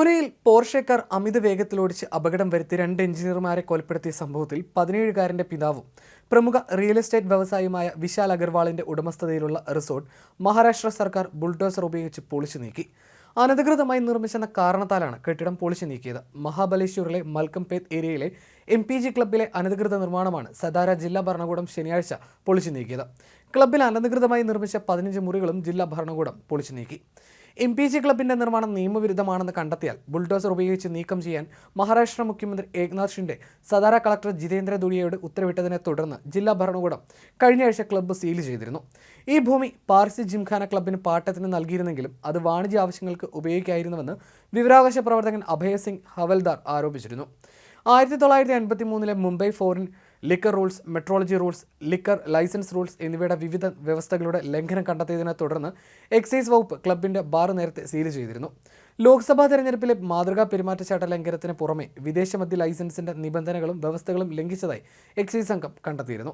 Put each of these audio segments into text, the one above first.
പൂനെയിൽ പോർഷേക്കാർ അമിത വേഗത്തിലോടിച്ച് അപകടം വരുത്തി രണ്ട് എഞ്ചിനീയർമാരെ കൊലപ്പെടുത്തിയ സംഭവത്തിൽ പതിനേഴുകാരന്റെ പിതാവും പ്രമുഖ റിയൽ എസ്റ്റേറ്റ് വ്യവസായിയുമായ വിശാൽ അഗർവാളിന്റെ ഉടമസ്ഥതയിലുള്ള റിസോർട്ട് മഹാരാഷ്ട്ര സർക്കാർ ബുൾഡോസർ ഉപയോഗിച്ച് പൊളിച്ചു നീക്കി. അനധികൃതമായി നിർമ്മിച്ചെന്ന കാരണത്താലാണ് കെട്ടിടം പൊളിച്ചു നീക്കിയത്. മഹാബലേശ്വറിലെ മൽക്കംപേത്ത് ഏരിയയിലെ എം പി ജി ക്ലബിലെ അനധികൃത നിർമ്മാണമാണ് സതാര ജില്ലാ ഭരണകൂടം ശനിയാഴ്ച പൊളിച്ചു നീക്കിയത്. ക്ലബിൽ അനധികൃതമായി നിർമ്മിച്ച പതിനഞ്ച് മുറികളും ജില്ലാ ഭരണകൂടം പൊളിച്ചു നീക്കി. എം പി ജി ക്ലബിന്റെ നിർമ്മാണം നിയമവിരുദ്ധമാണെന്ന് കണ്ടെത്തിയാൽ ബുൾഡോസർ ഉപയോഗിച്ച് നീക്കം ചെയ്യാൻ മഹാരാഷ്ട്ര മുഖ്യമന്ത്രി ഏക്നാഥ് ഷിൻഡെ സദാര കളക്ടർ ജിതേന്ദ്ര ദുരിയയോട് ഉത്തരവിട്ടതിനെ തുടർന്ന് ജില്ലാ ഭരണകൂടം കഴിഞ്ഞയാഴ്ച ക്ലബ്ബ് സീൽ ചെയ്തിരുന്നു. ഈ ഭൂമി പാർസി ജിംഖാന ക്ലബിന് പാട്ടത്തിന് നൽകിയിരുന്നെങ്കിലും അത് വാണിജ്യ ആവശ്യങ്ങൾക്ക് ഉപയോഗിക്കായിരുന്നുവെന്ന് വിവരാവകാശ പ്രവർത്തകൻ അഭയസിംഗ് ഹവൽദാർ ആരോപിച്ചിരുന്നു. ആയിരത്തി തൊള്ളായിരത്തി അൻപത്തി മൂന്നിലെ Mumbai foreign liquor rules metrology rules liquor licence rules എന്നിവയുടെ വിവിധ വ്യവസ്ഥകളുടെ ലംഘനം കണ്ടെത്തിയതിനെ തുടർന്ന് എക്സൈസ് വകുപ്പ് ക്ലബിന്റെ ബാർ നേരത്തെ സീൽ ചെയ്തിരുന്നു. ലോക്സഭാ തെരഞ്ഞെടുപ്പിലെ മാതൃകാ പെരുമാറ്റച്ചട്ട ലംഘനത്തിന് പുറമെ വിദേശ മദ്യ ലൈസൻസിന്റെ നിബന്ധനകളും വ്യവസ്ഥകളും ലംഘിച്ചതായി എക്സൈസ് സംഘം കണ്ടെത്തിയിരുന്നു.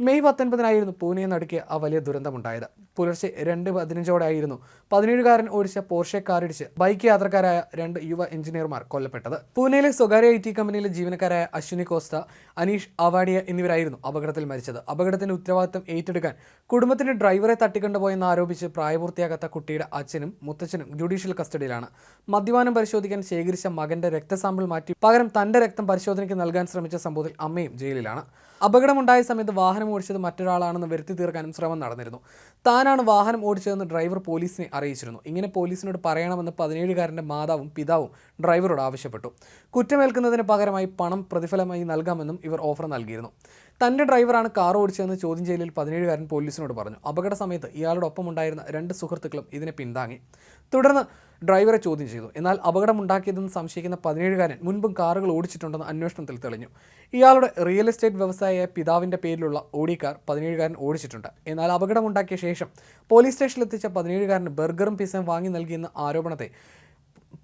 മെയ് പത്തൊൻപതിനായിരുന്നു പൂനെ നടുക്കിയ ആ വലിയ ദുരന്തമുണ്ടായത്. പുലർച്ചെ രണ്ട് പതിനഞ്ചോടെയായിരുന്നു പതിനേഴുകാരൻ ഓടിച്ച പോർഷെ കാറിടിച്ച് ബൈക്ക് യാത്രക്കാരായ രണ്ട് യുവ എഞ്ചിനീയർമാർ കൊല്ലപ്പെട്ടത്. പൂനെയിലെ സ്വകാര്യ ഐ ടി കമ്പനിയിലെ ജീവനക്കാരായ അശ്വിനി കോസ്ത അനീഷ് അവാഡിയ എന്നിവരായിരുന്നു അപകടത്തിൽ മരിച്ചത്. അപകടത്തിന്റെ ഉത്തരവാദിത്തം ഏറ്റെടുക്കാൻ കുടുംബത്തിന്റെ ഡ്രൈവറെ തട്ടിക്കൊണ്ടുപോയെന്ന് ആരോപിച്ച് പ്രായപൂർത്തിയാകാത്ത കുട്ടിയുടെ അച്ഛനും മുത്തച്ഛനും ജുഡീഷ്യൽ കസ്റ്റഡിയിലാണ്. മദ്യപാനം പരിശോധിക്കാൻ ശേഖരിച്ച മകന്റെ രക്തസാമ്പിൾ മാറ്റി പകരം തന്റെ രക്തം പരിശോധനയ്ക്ക് നൽകാൻ ശ്രമിച്ച സംഭവത്തിൽ അമ്മയും ജയിലിലാണ്. അപകടമുണ്ടായ സമയത്ത് വാഹനം ഓടിച്ചത് മറ്റൊരാളാണെന്ന് വരുത്തി തീർക്കാനും ശ്രമം നടന്നിരുന്നു. താനാണ് വാഹനം ഓടിച്ചതെന്ന് ഡ്രൈവർ പോലീസിനെ അറിയിച്ചിരുന്നു. ഇങ്ങനെ പോലീസിനോട് പറയണമെന്ന് പതിനേഴുകാരന്റെ മാതാവും പിതാവും ഡ്രൈവറോട് ആവശ്യപ്പെട്ടു. കുറ്റമേൽക്കുന്നതിന് പകരമായി പണം പ്രതിഫലമായി നൽകാമെന്നും ഇവർ ഓഫർ നൽകിയിരുന്നു. തന്റെ ഡ്രൈവറാണ് കാർ ഓടിച്ചതെന്ന് ചോദ്യം ചെയ്യലിൽ പതിനേഴുകാരൻ പോലീസിനോട് പറഞ്ഞു. അപകട സമയത്ത് ഇയാളുടെ ഒപ്പമുണ്ടായിരുന്ന രണ്ട് സുഹൃത്തുക്കളും ഇതിനെ പിന്താങ്ങി. തുടർന്ന് ഡ്രൈവറെ ചോദ്യം ചെയ്തു. എന്നാൽ അപകടമുണ്ടാക്കിയതെന്ന് സംശയിക്കുന്ന പതിനേഴുകാരൻ മുൻപും കാറുകൾ ഓടിച്ചിട്ടുണ്ടെന്ന് അന്വേഷണത്തിൽ തെളിഞ്ഞു. ഇയാളുടെ റിയൽ എസ്റ്റേറ്റ് വ്യവസായിയായ പിതാവിന്റെ പേരിലുള്ള ഓടി കാർ പതിനേഴുകാരൻ ഓടിച്ചിട്ടുണ്ട്. എന്നാൽ അപകടമുണ്ടാക്കിയ ശേഷം പോലീസ് സ്റ്റേഷനിലെത്തിച്ച പതിനേഴുകാരന് ബർഗറും പിസയും വാങ്ങി നൽകിയെന്ന ആരോപണത്തെ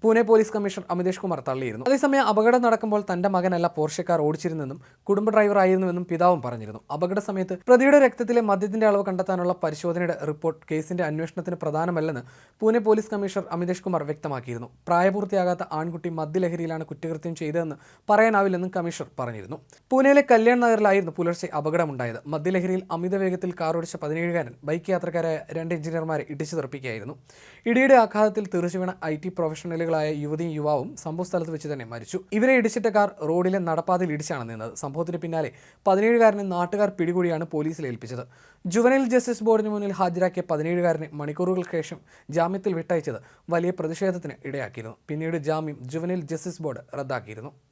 പൂനെ പോലീസ് കമ്മീഷണർ അമിതേഷ് കുമാർ തള്ളിയിരുന്നു. അതേസമയം അപകടം നടക്കുമ്പോൾ തന്റെ മകനല്ല പോർഷക്കാർ ഓടിച്ചിരുന്നെന്നും കുടുംബ ഡ്രൈവർ ആയിരുന്നുവെന്നും പിതാവും പറഞ്ഞിരുന്നു. അപകട സമയത്ത് പ്രതിയുടെ രക്തത്തിലെ മദ്യത്തിന്റെ അളവ് കണ്ടെത്താനുള്ള പരിശോധനയുടെ റിപ്പോർട്ട് കേസിന്റെ അന്വേഷണത്തിന് പ്രധാനമല്ലെന്ന് പൂനെ പോലീസ് കമ്മീഷണർ അമിതേഷ് കുമാർ വ്യക്തമാക്കിയിരുന്നു. പ്രായപൂർത്തിയാകാത്ത ആൺകുട്ടി മദ്യലഹരിയിലാണ് കുറ്റകൃത്യം ചെയ്തതെന്ന് പറയാനാവില്ലെന്നും കമ്മീഷണർ പറഞ്ഞിരുന്നു. പൂനെയിലെ കല്യാൺ നഗറിലായിരുന്നു പുലർച്ചെ അപകടമുണ്ടായത്. മദ്യലഹരിയിൽ അമിത വേഗത്തിൽ കാറോടിച്ച പതിനേഴുകാരൻ ബൈക്ക് യാത്രക്കാരായ രണ്ട് എഞ്ചിനീയർമാരെ ഇടിച്ചു തെറിപ്പിക്കുകയായിരുന്നു. ഇടിയുടെ ആഘാതത്തിൽ തെറിച്ചു ഐ ടി പ്രൊഫഷണലുകളായ യുവതിയും യുവാവും സംഭവ സ്ഥലത്ത് വെച്ച് തന്നെ മരിച്ചു. ഇവരെ ഇടിച്ചിട്ട കാർ റോഡിലെ നടപ്പാതയിൽ ഇടിച്ചാണ് നിന്നത്. സംഭവത്തിന് പിന്നാലെ പതിനേഴുകാരനെ നാട്ടുകാർ പിടികൂടിയാണ് പോലീസിൽ ഏൽപ്പിച്ചത്. ജുവനൈൽ ജസ്റ്റിസ് ബോർഡിന് മുന്നിൽ ഹാജരാക്കിയ പതിനേഴുകാരനെ മണിക്കൂറുകൾക്ക് ശേഷം ജാമ്യത്തിൽ വിട്ടയച്ചത് വലിയ പ്രതിഷേധത്തിന് ഇടയാക്കിയിരുന്നു. പിന്നീട് ജാമ്യം ജുവനൈൽ ജസ്റ്റിസ് ബോർഡ് റദ്ദാക്കിയിരുന്നു.